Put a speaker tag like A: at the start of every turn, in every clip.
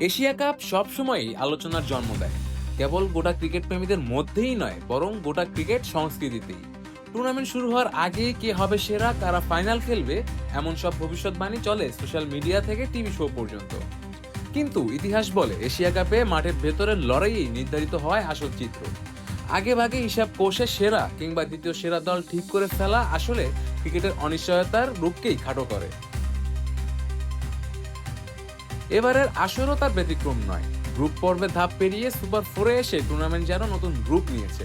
A: Asia cup সবসময়ই আলোচনার জন্ম দেয়। কেবল গোটা ক্রিকেট প্রেমীদের মধ্যেই নয়, বরং গোটা ক্রিকেট সংস্কৃতিতেই। টুর্নামেন্ট শুরু হওয়ার আগে কে হবে সেরা, কারা ফাইনাল খেলবে, এমন সব ভবিষ্যৎবাণী চলে সোশ্যাল মিডিয়া থেকে টিভি শো পর্যন্ত। কিন্তু ইতিহাস বলে, এশিয়া কাপে মাঠের ভেতরের লড়াইয়েই নির্ধারিত হয় আসল চিত্র। আগে ভাগে হিসাব কোষে সেরা কিংবা দ্বিতীয় সেরা দল ঠিক করে ফেলা আসলে ক্রিকেটের অনিশ্চয়তার রূপকেই খাটো করে। এবারের আসরও তার ব্যতিক্রম নয়। গ্রুপ পর্বে ধাপ পেরিয়ে সুপার ফোরে এসে টুর্নামেন্ট যেন নতুন রূপ নিয়েছে।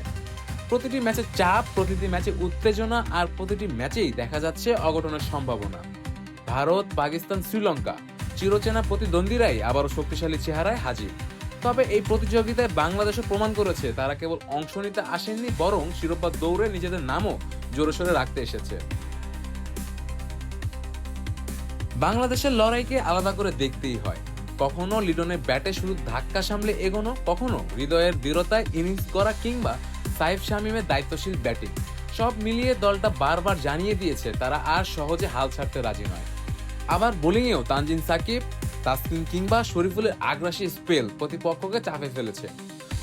A: প্রতিটি ম্যাচে চাপ, প্রতিটি ম্যাচে উত্তেজনা আর প্রতিটি ম্যাচেই দেখা যাচ্ছে অঘটনের সম্ভাবনা। ভারত, পাকিস্তান, শ্রীলঙ্কা চিরচেনা প্রতিদ্বন্দ্বীরাই আবারও শক্তিশালী চেহারায় হাজির। তবে এই প্রতিযোগিতায় বাংলাদেশও প্রমাণ করেছে, তারা কেবল অংশ নিতে আসেননি, বরং শিরোপা দৌড়ে নিজেদের নামও জোরে সোরে রাখতে এসেছে। বাংলাদেশের লড়াইকে আলাদা করে দেখতেই হয়। কখনো লিডনের ব্যাটে শুরু ধাক্কা সামলে এগোনো, কখনো হৃদয়ের দৃঢ়তায় ইনিংস করা কিংবা সাইফ শামিমের দায়িত্বশীল ব্যাটিং। সব মিলিয়ে দলটা বারবার জানিয়ে দিয়েছে তারা আর সহজে হাল ছাড়তে রাজি নয়। আবার বোলিংয়েও তানজিন সাকিব, তাসকিন কিংবা শরীফুলের আগ্রাসী স্পেল প্রতিপক্ষকে চাপে ফেলেছে।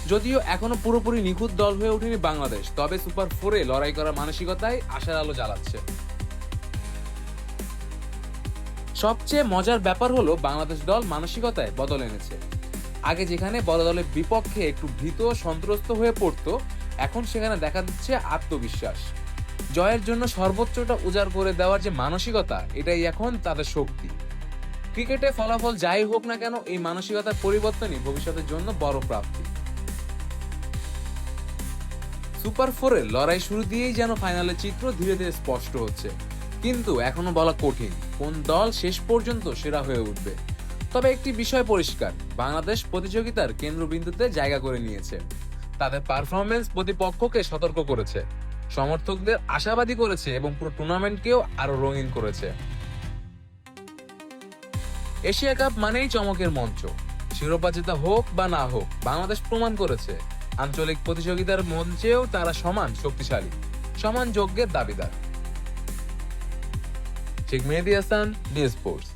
A: যদিও এখনও পুরোপুরি নিখুঁত দল হয়ে ওঠেনি বাংলাদেশ, তবে সুপার ফোরে লড়াই করার মানসিকতায় আশার আলো জ্বালাচ্ছে। সবচেয়ে মজার ব্যাপার হলো বাংলাদেশ দল মানসিকতায় বদল এনেছে। আগে যেখানে বড় দলের বিপক্ষে একটু ভীত সন্ত্রস্ত হয়ে পড়তো, এখন সেখানে দেখা দিচ্ছে আত্মবিশ্বাস। জয়ের জন্য সর্বোচ্চটা উজাড় করে দেওয়ার যে মানসিকতা, এটাই এখন তাদের শক্তি। ক্রিকেটে ফলাফল যাই হোক না কেন, এই মানসিকতার পরিবর্তনই ভবিষ্যতের জন্য বড় প্রাপ্তি। সুপার ফোরের লড়াই শুরু দিয়েই যেন ফাইনালের চিত্র ধীরে ধীরে স্পষ্ট হচ্ছে। কিন্তু এখনও বলা কঠিন কোন দল শেষ পর্যন্ত সেরা হয়ে উঠবে। তবে একটি বিষয় পরিষ্কার, বাংলাদেশ প্রতিযোগিতার কেন্দ্রবিন্দুতে জায়গা করে নিয়েছে। তাদের পারফরমেন্স প্রতিপক্ষকে সতর্ক করেছে, সমর্থকদের আশাবাদী করেছে এবং পুরো টুর্নামেন্টকেও আরও রঙিন করেছে। এশিয়া কাপ মানেই চমকের মঞ্চ। শিরোপা জেতা হোক বা না হোক, বাংলাদেশ প্রমাণ করেছে। আঞ্চলিক প্রতিযোগিতার মঞ্চেও তারা সমান শক্তিশালী, সমান যোগ্যের দাবিদার। Sheikh Mehedi Hasan T Sports